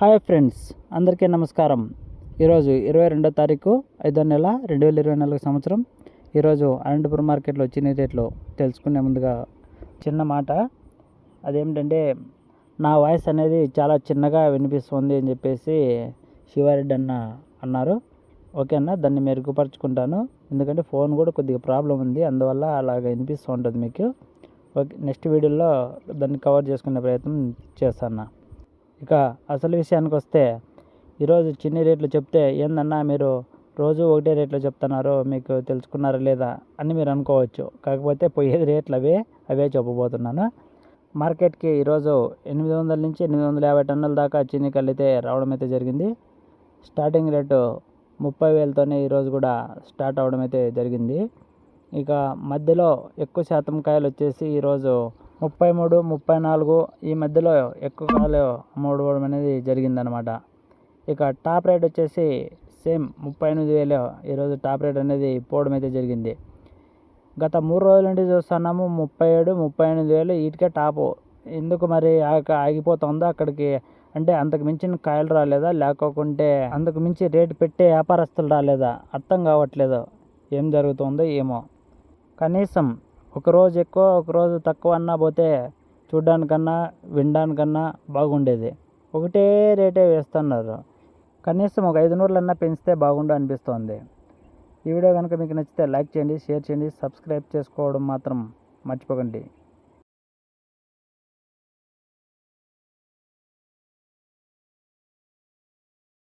Hi friends అందరికీ నమస్కారం. ఈరోజు ఇరవై రెండో తారీఖు ఐదో నెల రెండు వేల ఇరవై నాలుగు సంవత్సరం. ఈరోజు అనంతపురం మార్కెట్లో చిన్న రేట్లు తెలుసుకునే ముందుగా చిన్న మాట. అదేమిటంటే నా వాయిస్ అనేది చాలా చిన్నగా వినిపిస్తుంది అని చెప్పేసి శివారెడ్డి అన్న అన్నారు. ఓకే అన్న దాన్ని మెరుగుపరుచుకుంటాను ఎందుకంటే ఫోన్ కూడా కొద్దిగా ప్రాబ్లం ఉంది అందువల్ల అలాగ వినిపిస్తూ ఉంటుంది మీకు. ఓకే నెక్స్ట్ వీడియోలో దాన్ని కవర్ చేసుకునే ప్రయత్నం చేస్తాను ఇక అసలు విషయానికి వస్తే ఈరోజు చిన్ని రేట్లు చెప్తే ఏందన్నా మీరు రోజు ఒకటే రేట్లు చెప్తున్నారు మీకు తెలుసుకున్నారా లేదా అని మీరు అనుకోవచ్చు. కాకపోతే పోయేది రేట్లు అవే అవే చెప్పబోతున్నాను. మార్కెట్కి ఈరోజు ఎనిమిది వందల నుంచి ఎనిమిది వందల యాభై టన్నుల దాకా చిన్ని కళ్ళు అయితే రావడం అయితే జరిగింది. స్టార్టింగ్ రేటు ముప్పై వేలతోనే ఈరోజు కూడా స్టార్ట్ అవడం అయితే జరిగింది. ఇక మధ్యలో ఎక్కువ శాతం కాయలు వచ్చేసి ఈరోజు ముప్పై మూడు ముప్పై నాలుగు ఈ మధ్యలో ఎక్కువ కాయలు అమ్ముడుకోవడం అనేది జరిగిందనమాట ఇక టాప్ రేట్ వచ్చేసి సేమ్ ముప్పై ఎనిమిది వేలు ఈరోజు టాప్ రేట్ అనేది పోవడం అయితే జరిగింది. గత మూడు రోజుల నుండి చూస్తున్నాము ముప్పై ఏడు ముప్పై ఎనిమిది వేలు వీటికే టాపు. ఎందుకు మరి ఆగిపోతుందో అక్కడికి అంటే అంతకు మించిన కాయలు రాలేదా? లేకోకుంటే అంతకు మించి రేటు పెట్టే వ్యాపారస్తులు రాలేదా? అర్థం కావట్లేదు. ఏం జరుగుతుందో ఏమో. కనీసం ఒకరోజు ఎక్కువ ఒకరోజు తక్కువ అన్నా పోతే చూడ్డానికన్నా వినడానికన్నా బాగుండేది. ఒకటే రేటే వేస్తున్నారు. కనీసం ఒక ఐదు నూరులన్నా పెంచితే బాగుండు అనిపిస్తోంది. ఈ వీడియో కనుక మీకు నచ్చితే లైక్ చేయండి షేర్ చేయండి సబ్స్క్రైబ్ చేసుకోవడం మాత్రం మర్చిపోకండి.